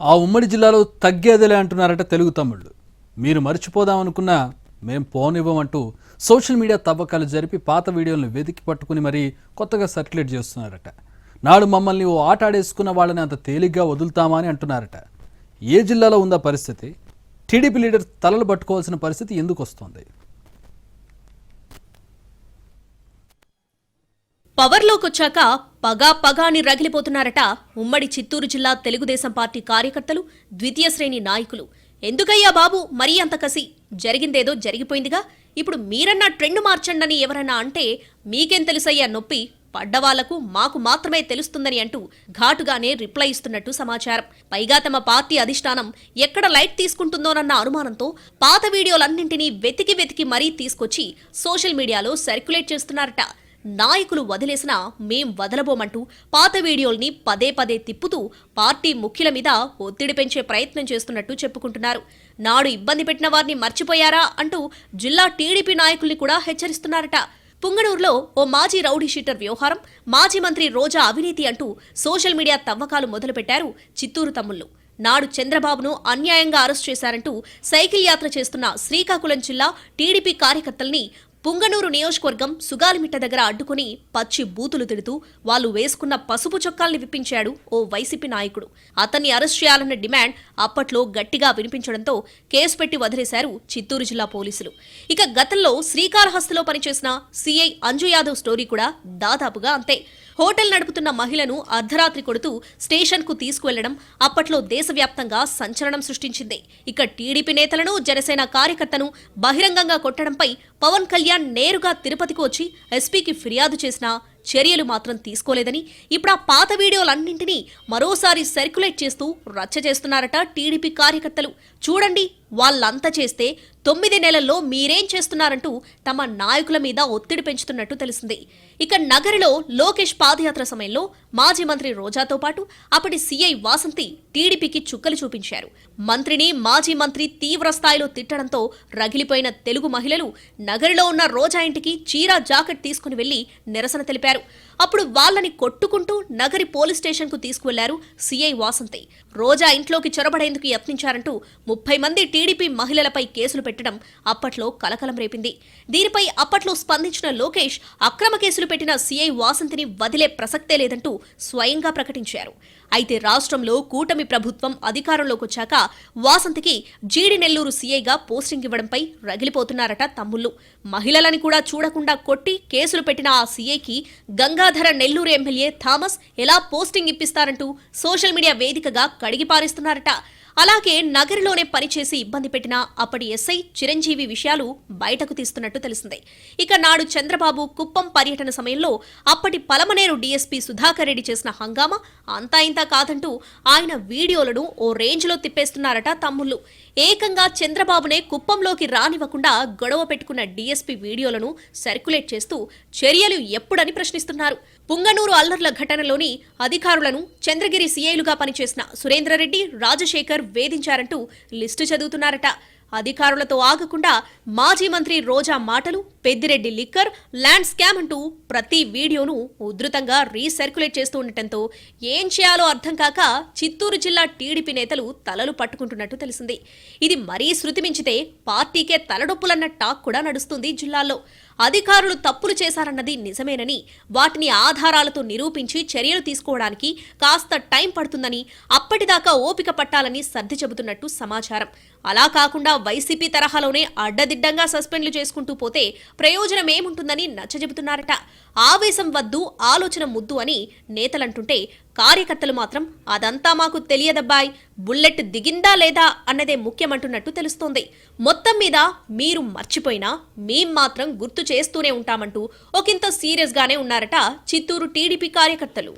ఆ ఉమ్మడి జిల్లాలో తగ్గేదిలే అంటున్నారట తెలుగు తమ్ముళ్ళు. మీరు మర్చిపోదామనుకున్నా మేం పోనివ్వమంటూ సోషల్ మీడియా తవ్వకాలు జరిపి పాత వీడియోలను వెతికి పట్టుకుని మరీ కొత్తగా సర్క్యులేట్ చేస్తున్నారట. నాడు మమ్మల్ని ఓ ఆట ఆడేసుకున్న వాళ్ళని అంత తేలిగ్గా వదులుతామా అని అంటున్నారట. ఏ జిల్లాలో ఉందా పరిస్థితి? టీడీపీ లీడర్ తలలు పట్టుకోవాల్సిన పరిస్థితి ఎందుకు వస్తోంది? పవర్లోకొచ్చాక పగా పగాని రగిలిపోతున్నారట ఉమ్మడి చిత్తూరు జిల్లా తెలుగుదేశం పార్టీ కార్యకర్తలు ద్వితీయ శ్రేణి నాయకులు. ఎందుకయ్యా బాబు మరీ అంత కసి? జరిగిందేదో జరిగిపోయిందిగా? ఇప్పుడు మీరన్నా ట్రెండ్ మార్చండని ఎవరన్నా అంటే మీకేం తెలుసయ్యా నొప్పి? పడ్డవాళ్ళకు మాకు మాత్రమే తెలుస్తుందని అంటూ ఘాటుగానే రిప్లై ఇస్తున్నట్టు సమాచారం. పైగా తమ పార్టీ అధిష్టానం ఎక్కడ లైట్ తీసుకుంటుందోనన్న అనుమానంతో పాత వీడియోలన్నింటినీ వెతికి వెతికి మరీ తీసుకొచ్చి సోషల్ మీడియాలో సర్క్యులేట్ చేస్తున్నారట. నాయకులు వదిలేసినా మేం వదలబోమంటూ పాత వీడియోల్ని పదే పదే తిప్పుతూ పార్టీ ముఖ్యుల మీద ఒత్తిడి పెంచే ప్రయత్నం చేస్తున్నట్టు చెప్పుకుంటున్నారు. నాడు ఇబ్బంది పెట్టిన వారిని మర్చిపోయారా అంటూ జిల్లా టీడీపీ నాయకుల్ని కూడా హెచ్చరిస్తున్నారట. పుంగనూరులో ఓ మాజీ రౌడీ షీటర్ వ్యవహారం మాజీ మంత్రి రోజా అవినీతి అంటూ సోషల్ మీడియా తవ్వకాలు మొదలుపెట్టారు చిత్తూరు తమ్ముళ్ళు. నాడు చంద్రబాబును అన్యాయంగా అరెస్ట్ చేశారంటూ సైకిల్ యాత్ర చేస్తున్న శ్రీకాకుళం జిల్లా టీడీపీ కార్యకర్తల్ని పుంగనూరు నియోజకవర్గం సుగాలిమిట్ట దగ్గర అడ్డుకుని పచ్చి బూతులు తిడుతూ వాళ్ళు వేసుకున్న పసుపు చొక్కాల్ని విప్పించాడు ఓ వైసీపీ నాయకుడు. అతన్ని అరెస్ట్ చేయాలన్న డిమాండ్ అప్పట్లో గట్టిగా వినిపించడంతో కేసు పెట్టి వదిలేశారు చిత్తూరు జిల్లా పోలీసులు. ఇక గతంలో శ్రీకాళహస్తిలో పనిచేసిన సీఐ అంజు యాదవ్ స్టోరీ కూడా దాదాపుగా అంతే. హోటల్ నడుపుతున్న మహిళను అర్ధరాత్రి కొడుతూ స్టేషన్కు తీసుకువెళ్ళడం అప్పట్లో దేశవ్యాప్తంగా సంచలనం సృష్టించింది. ఇక టీడీపీ నేతలను జనసేన కార్యకర్తను బహిరంగంగా కొట్టడంపై పవన్ కళ్యాణ్ నేరుగా తిరుపతికి వచ్చి ఎస్పీకి ఫిర్యాదు చేసినా చర్యలు మాత్రం తీసుకోలేదని ఇప్పుడు ఆ పాత వీడియోలన్నింటినీ మరోసారి సర్క్యులేట్ చేస్తూ రచ్చ చేస్తున్నారట టీడీపీ కార్యకర్తలు. చూడండి వాళ్ళంతా చేస్తే తొమ్మిది నెలల్లో మీరేం చేస్తున్నారంటూ తమ నాయకుల మీద ఒత్తిడి పెంచుతున్నట్టు తెలిసింది. ఇక నగరిలో లోకేష్ పాదయాత్ర సమయంలో మాజీ మంత్రి రోజాతో పాటు అప్పటి సీఐ వాసంతి టీడీపీకి చుక్కలు చూపించారు. మంత్రిని మాజీ మంత్రి తీవ్ర స్థాయిలో తిట్టడంతో రగిలిపోయిన తెలుగు మహిళలు నగరిలో ఉన్న రోజా ఇంటికి చీరా జాకెట్ తీసుకుని వెళ్ళి నిరసన తెలిపారు. అప్పుడు వాళ్ళని కొట్టుకుంటూ నగరి పోలీస్ స్టేషన్కు తీసుకువెళ్ళారు సీఐ వాసంతి. రోజా ఇంట్లోకి చొరబడేందుకు యత్నించారంటూ ముప్పై మంది టీడీపీ మహిళలపై కేసులు పెట్టడం అప్పట్లో కలకలం రేపింది. దీనిపై అప్పట్లో స్పందించిన లోకేష్ అక్రమ కేసులు పెట్టిన సీఐ వాసంతిని వదిలే ప్రసక్తే లేదంటూ స్వయంగా ప్రకటించారు. అయితే రాష్ట్రంలో కూటమి ప్రభుత్వం అధికారంలోకి వచ్చాక వాసంతికి జీడి నెల్లూరు సీఐగా పోస్టింగ్ ఇవ్వడంపై రగిలిపోతున్నారట తమ్ముళ్ళు. మహిళలని కూడా చూడకుండా కొట్టి కేసులు పెట్టిన ఆ సీఐకి గంగాధర నెల్లూరు ఎమ్మెల్యే థామస్ ఎలా పోస్టింగ్ ఇప్పిస్తారంటూ సోషల్ మీడియా వేదికగా కడిగిపారేస్తున్నారట అలాగే నగరిలోనే పనిచేసి ఇబ్బంది పెట్టిన అప్పటి ఎస్ఐ చిరంజీవి విషయాలు బయటకు తీస్తున్నట్టు తెలిసిందే. ఇక నాడు చంద్రబాబు కుప్పం పర్యటన సమయంలో అప్పటి పలమనేరు డీఎస్పీ సుధాకర్ రెడ్డి చేసిన హంగామా అంతా ఇంతా కాదంటూ ఆయన వీడియోలను ఓ రేంజ్లో తిప్పేస్తున్నారట తమ్ముళ్ళు. ఏకంగా చంద్రబాబునే కుప్పంలోకి రానివ్వకుండా గొడవ పెట్టుకున్న డీఎస్పీ వీడియోలను సర్క్యులేట్ చేస్తూ చర్యలు ఎప్పుడని ప్రశ్నిస్తున్నారు. పుంగనూరు అల్లర్ల ఘటనలోని అధికారులను చంద్రగిరి సీఐలుగా పనిచేసిన సురేంద్రరెడ్డి రాజశేఖర్ వేధించారంటూ లిస్టు చదువుతున్నారట. అధికారులతో ఆగకుండా మాజీ మంత్రి రోజా మాటలు పెద్దిరెడ్డి లిక్కర్ ల్యాండ్ స్కామ్ అంటూ ప్రతి వీడియోను ఉధృతంగా రీసర్క్యులేట్ చేస్తూ ఉండటంతో ఏం చేయాలో అర్థం కాక చిత్తూరు జిల్లా టీడీపీ నేతలు తలలు పట్టుకుంటున్నట్టు తెలిసింది. ఇది మరీ శృతి మించితే పార్టీకే తలడొప్పులన్న టాక్ కూడా నడుస్తుంది జిల్లాలో అధికారులు తప్పులు చేశారన్నది నిజమేనని వాటిని ఆధారాలతో నిరూపించి చర్యలు తీసుకోవడానికి కాస్త టైం పడుతుందని అప్పటిదాకా ఓపిక పట్టాలని సర్ది చెబుతున్నట్టు సమాచారం. అలా కాకుండా వైసీపీ తరహాలోనే అడ్డదిడ్డంగా సస్పెండ్లు చేసుకుంటూ పోతే ప్రయోజనం ఏముంటుందని నచ్చజెబుతున్నారట. ఆవేశం వద్దు ఆలోచన ముద్దు అని నేతలంటుంటే కార్యకర్తలు మాత్రం అదంతా మాకు తెలియదబ్బాయ్ బుల్లెట్ దిగిందా లేదా అన్నదే ముఖ్యమంటున్నట్టు తెలుస్తోంది. మొత్తం మీద మీరు మర్చిపోయినా మేం మాత్రం గుర్తు చేస్తూనే ఉంటామంటూ ఒకంత సీరియస్గానే ఉన్నారట చిత్తూరు టీడీపీ కార్యకర్తలు.